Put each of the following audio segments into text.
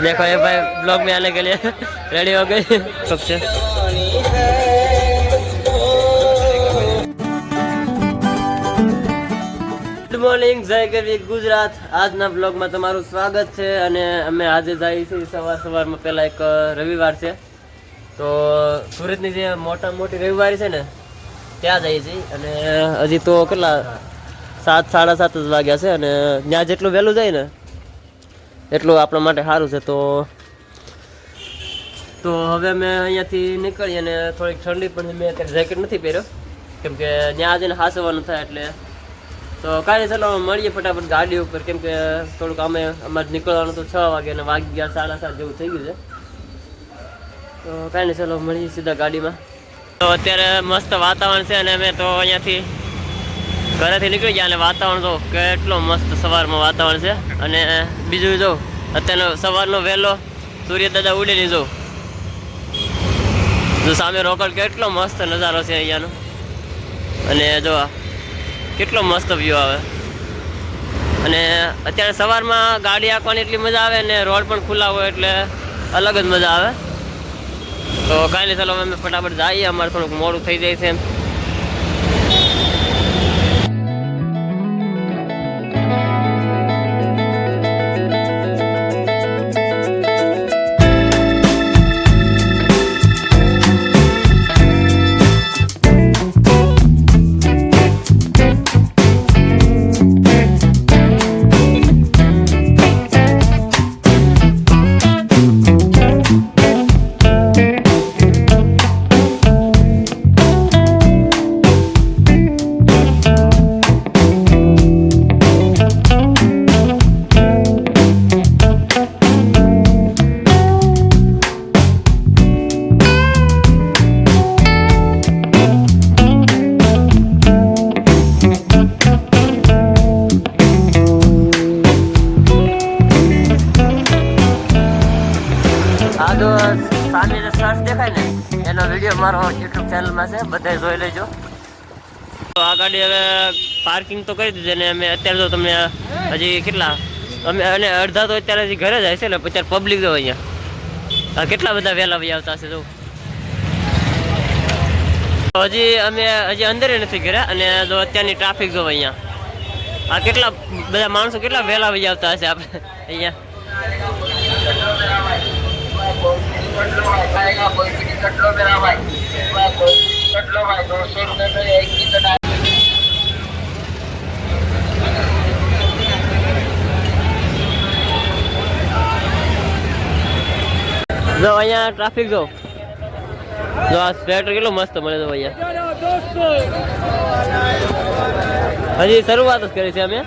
देखो ये भाई ब्लॉग में आने के लिए रेडी हो गई कब से ગુડ મોર્નિંગ જય ગરવી ગુજરાત આજના બ્લોગમાં તમારું સ્વાગત છે અને અમે આજે જઈએ છીએ સવાર સવારમાં પહેલા એક રવિવાર છે તો સુરતની જે મોટા મોટી રવિવારી છે ને ત્યાં જઈએ છીએ અને હજી તો કેટલા સાત, સાડા સાત જ વાગ્યા છે અને ત્યાં જેટલું વહેલું જાય ને એટલું આપણા માટે સારું છે. તો તો હવે અમે અહીંયાથી નીકળીએ અને થોડીક ઠંડી પણ મેં અત્યારે જેકેટ નથી પહેર્યો, કેમ કે ત્યાં જઈને હાસવાનું થાય એટલે. તો નહીં, ચાલો મળીએ ફટાફટ ગાડી ઉપર, કેમ કે થોડુંક અમે અમારે નીકળવાનું તો છ વાગે અને વાગી ગયા સાડા સાત જેવું થઈ ગયું છે. તો કાંઈ નહીં, ચાલો મળીએ સીધા ગાડીમાં. તો અત્યારે મસ્ત વાતાવરણ છે અને અમે તો અહીંયાથી ઘરેથી નીકળી ગયા અને વાતાવરણ તો કેટલો મસ્ત સવારમાં વાતાવરણ છે. અને બીજું જો, અત્યારનો સવારનો વહેલો સૂર્ય દાદા ઉડીને જો. જો સામે રોકડ કેટલો મસ્ત નજારો છે અહીંયાનો. અને જો કેટલો મસ્ત વ્યૂ આવે. અને અત્યારે સવારમાં ગાડી આંકવાની એટલી મજા આવે ને રોડ પણ ખુલ્લા હોય એટલે અલગ જ મજા આવે. તો કાંઈ નહીં, ચાલો અમે ફટાફટ જઈએ. અમારે થોડુંક મોડું થઈ જાય છે સામે જે સર્ચ દેખાય ને, એનો વીડિયો મારો યુટ્યુબ ચેનલમાં છે, બધાય જોઈ લેજો. તો આ ગાડી હવે પાર્કિંગ તો કરી દીધી ને અમે અત્યારે તો તમને હજી કેટલા? અમે અને અડધા તો અત્યારે હજી ઘરે જાય છે ને, અત્યારે પબ્લિક જો અહીંયા. કેટલા બધા વહેલા ભાઈ આવતા હશે જો. હજી અમે હજી અંદર નથી ઘરે અને જો અત્યારની ટ્રાફિક જો અહીંયા. આ કેટલા બધા માણસો કેટલા વહેલા ભાઈ આવતા હશે આપણે અહીંયા? कटलो भाई खाएगा कोई भी नहीं कटलो मेरा भाई कोई कटलो भाई दो सौ रुपये में एक की कटाई જો અહીંયા ટ્રાફિક જો જો આ સ્વેટર કેટલો મસ્ત મળે છે અહીંયા હજી શરૂઆત જ કરી છે અમે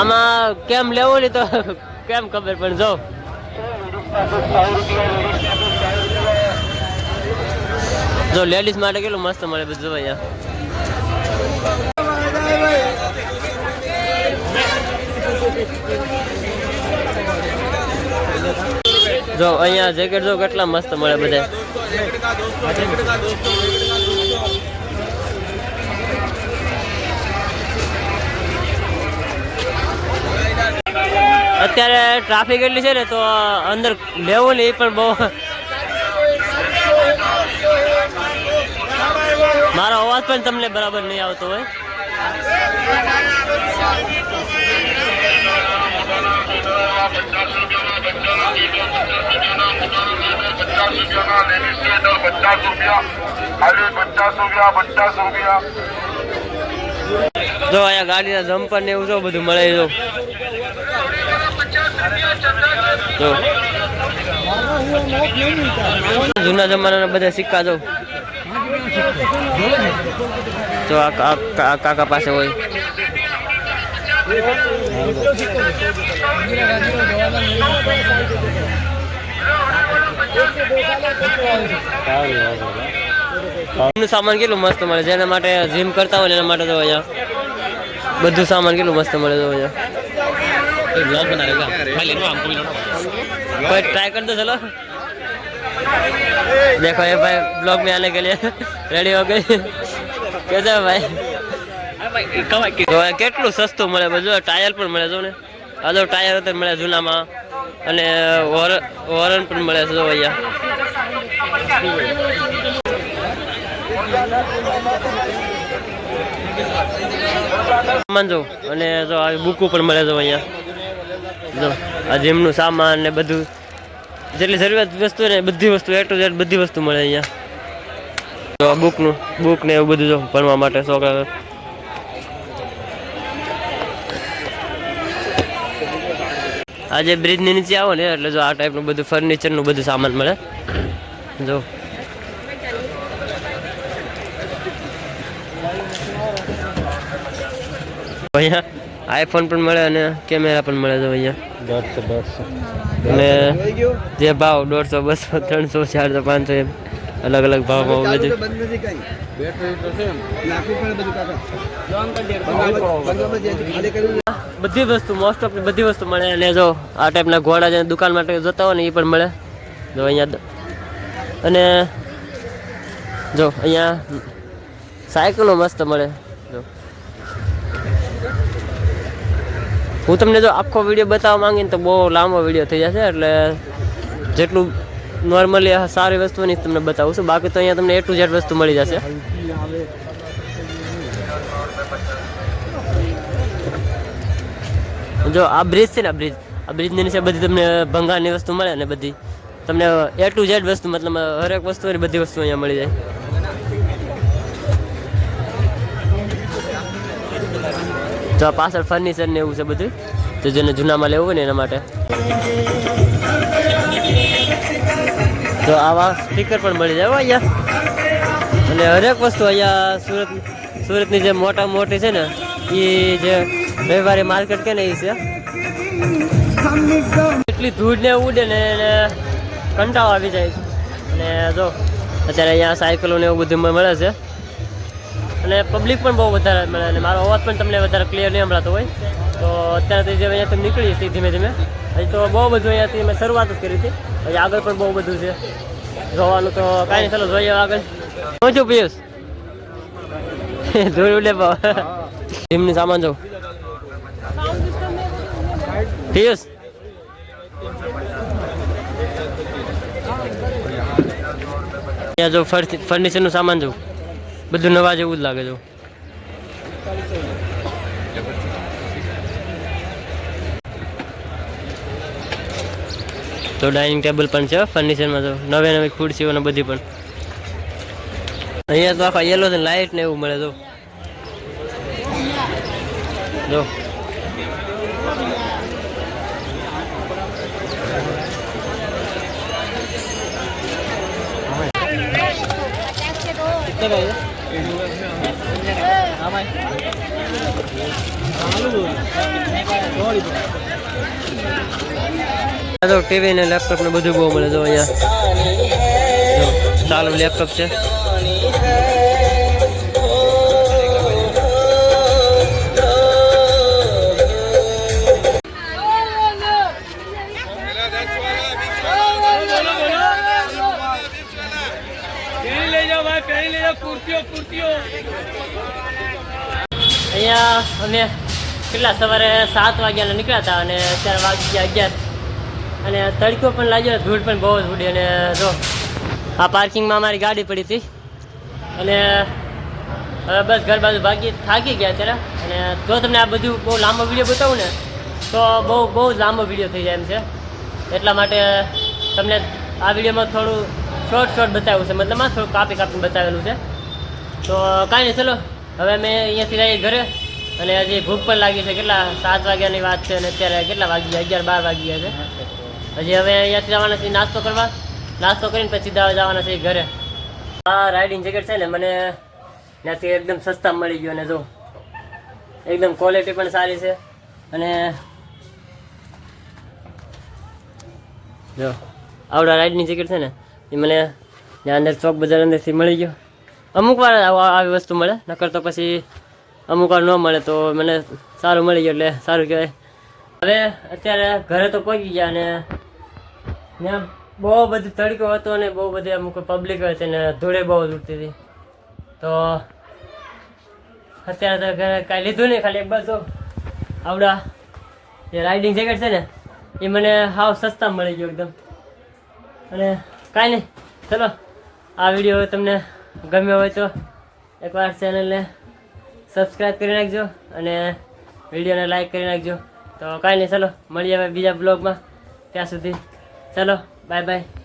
આમાં કેમ લેવું નહીં તો કેમ ખબર પણ જો. જો લેડીઝ માટે કેટલું મસ્ત મળે બધું જો અહીંયા. જો અહીંયા જેકેટ જો કેટલા મસ્ત મળે બધા અત્યારે ટ્રાફિક એટલી છે ને તો અંદર લેવું નહીં, પણ બહુ મારો અવાજ પણ તમને બરાબર નહીં આવતો હોય. જો અહીંયા ગાડીના જમ્પર ને એવું જો બધું મળે જો જો જૂના જમાનાના બધા સિક્કા જો જો આ કાકા પાસે હોય. સામાન કેટલું મસ્ત મળે જેના માટે જીમ કરતા હોય એના માટે તો બધું સામાન કેટલું મસ્ત મળે તો અહીંયા? કોઈ ટ્રાય કરી દો ચલો देखो ये भाई ब्लॉग में आने के लिए रेडी हो गई कैसे भाई તો આ કેટલું સસ્તું મળે બધું ટાયર પણ મળે જો ને આ જો ટાયર અત્યારે મળે જૂનામાં અને વોર- વોરન પણ મળે છે જો અહીંયા સામાન જો અને જો આવી બુકો પણ મળે છે અહીંયા જો આ જીમનું સામાન ને બધું, જેટલી જરૂરિયાત વસ્તુ ને બધી વસ્તુ એ ટુ બધી વસ્તુ મળે અહીંયા. તો બુકનું બુક ને એવું બધું જો ભણવા માટે છોકરા આજે બ્રિજની નીચે આવો ને, એટલે જો આ ટાઈપનું બધું ફર્નિચરનું બધું સામાન મળે. જો. અહીંયા આઈફોન પણ મળે અને કેમેરા પણ મળે છે અહીંયા. દોઢસો દોઢસો. અને જે ભાવ દોઢસો બસો ત્રણસો ચારસો પાંચસો એમ. અલગ અલગ ભાવમાં બધું તો બધી વસ્તુ મોસ્ટ ઓફ બધી વસ્તુ મળે. અને જો આ ટાઈપના ઘોડા જે દુકાન માટે જોતા હોય ને એ પણ મળે. જો અહીંયા અને જો અહીંયા સાયકલો મસ્ત મળે. જો. હું તમને જો આખો વીડિયો બતાવવા માંગીને તો બહુ લાંબો વીડિયો થઈ જશે, એટલે જેટલું નોર્મલી સારી વસ્તુની તમને બતાવું છું. બાકી તો અહીંયા તમને એ ટુ ઝેડ વસ્તુ મળી જશે. જો આ બ્રિજ છે ને, આ બ્રિજ આ બ્રિજની નીચે બધી તમને ભંગારની વસ્તુ મળે ને બધી. તમને એ ટુ ઝેડ વસ્તુ, મતલબ હરેક વસ્તુ બધી વસ્તુ અહીંયા મળી જાય. આ પાછળ ફર્નિચર ને એવું છે બધું, તો જેને જૂનામાં લેવું હોય ને એના માટે. તો આવા સ્પીકર પણ મળી જાય અહીંયા. અને હરેક વસ્તુ અહીંયા સુરત, સુરતની જે મોટા મોટી છે ને એ જે રવિવારે માર્કેટ કે ને એ છે. એટલી ધૂળ ને ઉડે ને એને કંટાળો આવી જાય. અને જો, અત્યારે અહીંયા સાયકલો ને એવું બધું મળે છે. અને પબ્લિક પણ બહુ વધારે મળે અને મારો અવાજ પણ તમને વધારે ક્લિયર નહીં સંભળાતો હોય. તો અત્યારે જે અહીંયાથી નીકળી હતી ધીમે ધીમે, હજી તો બહુ બધું અહીંયાથી મેં શરૂઆત જ કરી હતી. હજી આગળ પણ બહુ બધું છે. જોવાનું તો કાંઈ નહીં, ચાલો જોઈએ આગળ. શું છું પિયુષ? જોયું લે જીમની સામાન જાઉં પિયુષ? ત્યાં જો ફર્નિચરનું સામાન જોઉં બધું નવા જેવું જ લાગે છે. તો ડાઇનિંગ ટેબલ પણ છે ફર્નિચરમાં તો નવી નવી ખુરશીઓ ને બધી પણ. અહીંયા તો આખા યલો છે લાઇટ ને એવું મળે તો. જો. આ તો ટીવી ને લેપટોપ ને બધું બહુ મળે જો અહીંયા. ચાલુ લેપટોપ છે. કેટલા સવારે સાત વાગ્યાના નીકળ્યા હતા અને અત્યારે વાગી ગયા અગિયાર. અને તડકો પણ લાગ્યો, ધૂળ પણ બહુ જ ઉડી અને જો, આ પાર્કિંગમાં અમારી ગાડી પડી હતી. અને હવે બસ ઘર બાજુ ભાગી, થાકી ગયા અત્યારે. અને જો તમને આ બધું બહુ લાંબો વીડિયો બતાવું ને, તો બહુ બહુ લાંબો વીડિયો થઈ જાય એમ છે. એટલા માટે તમને આ વિડીયોમાં થોડું શોર્ટ શોર્ટ બતાવ્યું છે. મતલબ થોડું કાપી કાપીને બતાવેલું છે. તો કાંઈ નહીં, ચલો. હવે મેં અહીંયાથી જઈએ ઘરે. અને હજી ભૂખ પણ લાગી છે. કેટલા? સાત વાગ્યાની વાત છે અને અત્યારે કેટલા વાગી ગયા? અગિયાર, બાર વાગી ગયા છે. હજી હવે અહીંયાથી જવાના છીએ નાસ્તો કરવા. નાસ્તો કરીને પછી સીધા જવાના છે ઘરે. આ રાઇડિંગ જેકેટ છે ને, મને ત્યાંથી એકદમ સસ્તા મળી ગયો અને જો, એકદમ ક્વોલિટી પણ સારી છે. અને જો, આવડા રાઇડની જેકેટ છે ને, એ મને ત્યાં અંદર ચોક બજાર અંદરથી મળી ગયો. અમુક વાર આવી વસ્તુ મળે, નકર તો પછી અમુક વાર ન મળે તો મને સારું મળી ગયું એટલે સારું કહેવાય. હવે અત્યારે ઘરે તો પહોંચી ગયા અને ત્યાં બહુ બધું તડકો હતો અને બહુ બધી અમુક પબ્લિક હતી અને ધૂળે બહુ ઉડતી હતી. તો અત્યારે તો ઘરે કાંઈ લીધું નહીં, ખાલી એક બસ આવડા. જે રાઇડિંગ જેકેટ છે ને, એ મને હાવ સસ્તા મળી ગયો એકદમ. અને કાંઈ નહીં, ચલો, આ વીડિયો તમને ગમ્યો હોય તો એકવાર ચેનલને સબસ્ક્રાઈબ કરી નાખજો અને વિડીયોને લાઈક કરી નાખજો. તો કાંઈ નહીં, ચલો, મળીએ હવે બીજા બ્લોગમાં ત્યાં સુધી, ચલો બાય બાય